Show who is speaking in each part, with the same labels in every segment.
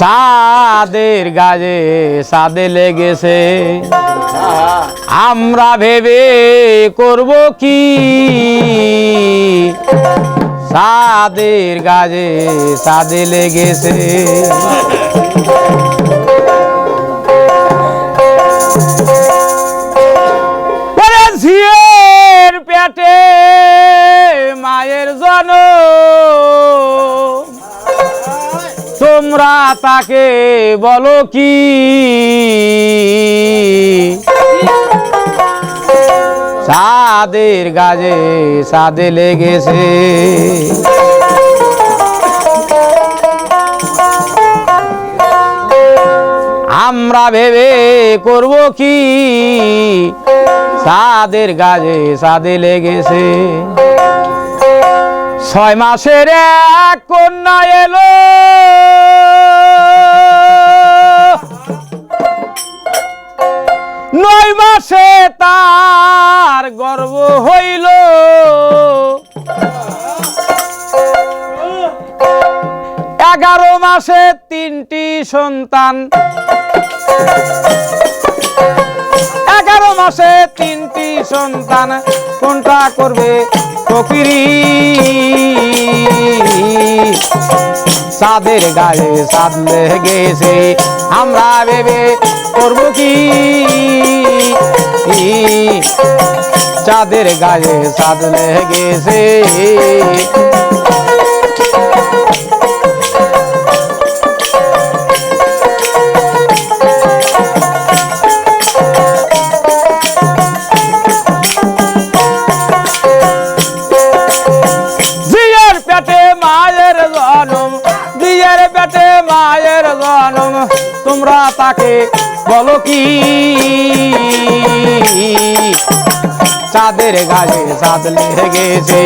Speaker 1: চাঁদের গাজে সাদে লেগেছে। আমরা ভেবে করব কি? সাদের গাজে সাদে লেগেছে। তাকে বলো কি? সাদের গাজে সাদে লেগেছে। আমরা ভেবে করব কি? সাদের গাজে সাদে লেগেছে। ছয় মাসের এক কন্যা এলো। মাসে তার গর্ব হইল। এগারো মাসে তিনটি সন্তান। এগারো মাসে তিনটি সন্তান, কোনটা করবে ফকিরি? সাদের গায়ে সাদ গেছে আমরা ভেবে করব কি? চাঁদের গায়ে সাদ লেগেছে। তোমরা তাকে বলো কি? চাঁদের গায়ে চাঁদ লেগেছে।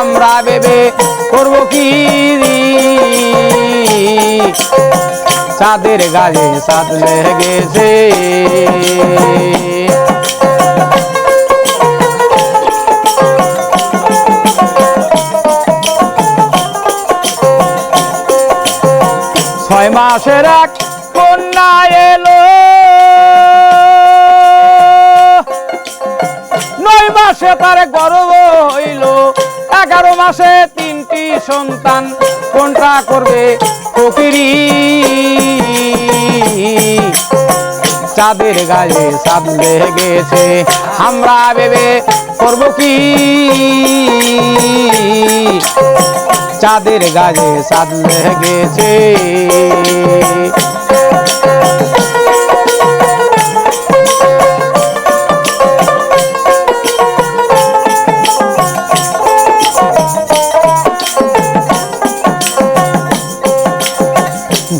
Speaker 1: আমরা ভেবে করব কি চাঁদের গায়ে চাঁদ গেছে ছয় মাসের এক মাসে তার গর্ব হইল। এগারো মাসে তিনটি সন্তান। কোনটা করবে ফকিরি? চাঁদের গায়ে চাঁদ গেছে আমরা ভেবে করব কি? চাঁদের গায়ে চাঁদ লেগেছে।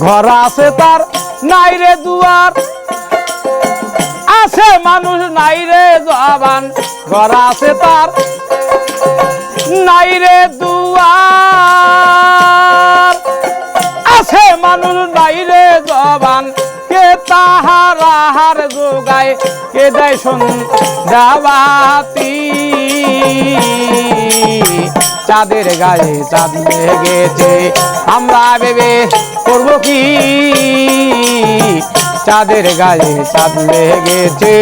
Speaker 1: ঘর আছে তার, নাই রে দুয়ার। আছে মানুষ, নাই রে জবান। ঘর আছে তার, নাই রে দুয়ার। আছে মানুষ, নাই রে জবান। কে তাহার আহার যোগায় কে দেয় শোন দাবাতি চাঁদের গায়ে চাঁদ গেছে আমরা ভেবে করব কি? চাঁদের গায়ে চাঁদ লেগেছে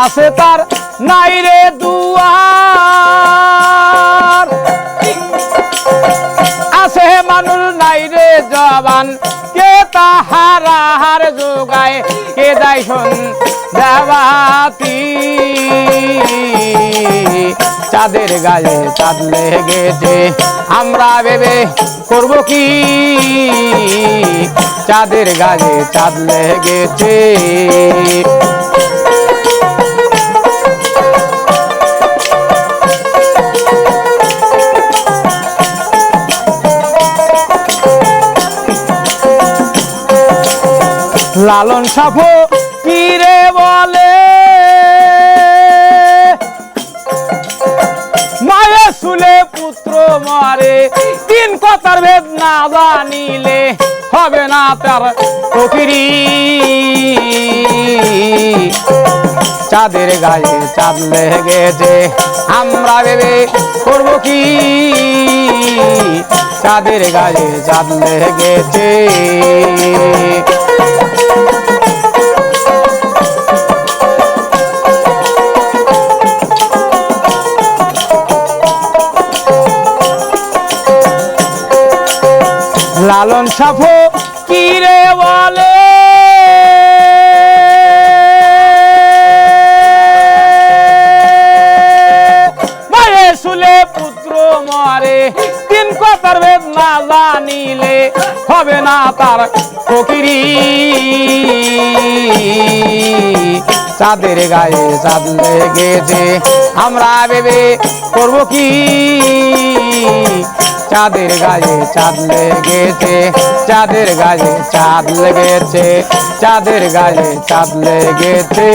Speaker 1: আছে তার নাই রে দুয়ার। আছে মানুষ নাই রে জবান, কে তাহার যোগায়, কে দেয় শোন দেবাতি। চাঁদের গায়ে চাঁদ লেগেছে, আমরা ভেবে করব কি? চাঁদের গায়ে চাঁদ লেগেছে লালন সাফো কিরে বলে? মায়ে শুলে পুত্র মারে, তিন কথার ভেদ না জানিলে হবে না তার ফকিরি। চাঁদের গায়ে চাঁদ লেগেছে, আমরা ভেবে করব কি? চাঁদের গায়ে চাঁদ লেগেছে। লালন সাফো কিরে বলে জানিলে হবে না তার ফকিরি। চাঁদের গায়ে চাঁদ লেগেছে, আমরা ভেবে করব কি? চাঁদের গায়ে চাঁদ লেগেছে, চাঁদের গায়ে চাঁদ লেগেছে, চাঁদের গায়ে চাঁদ লেগেছে।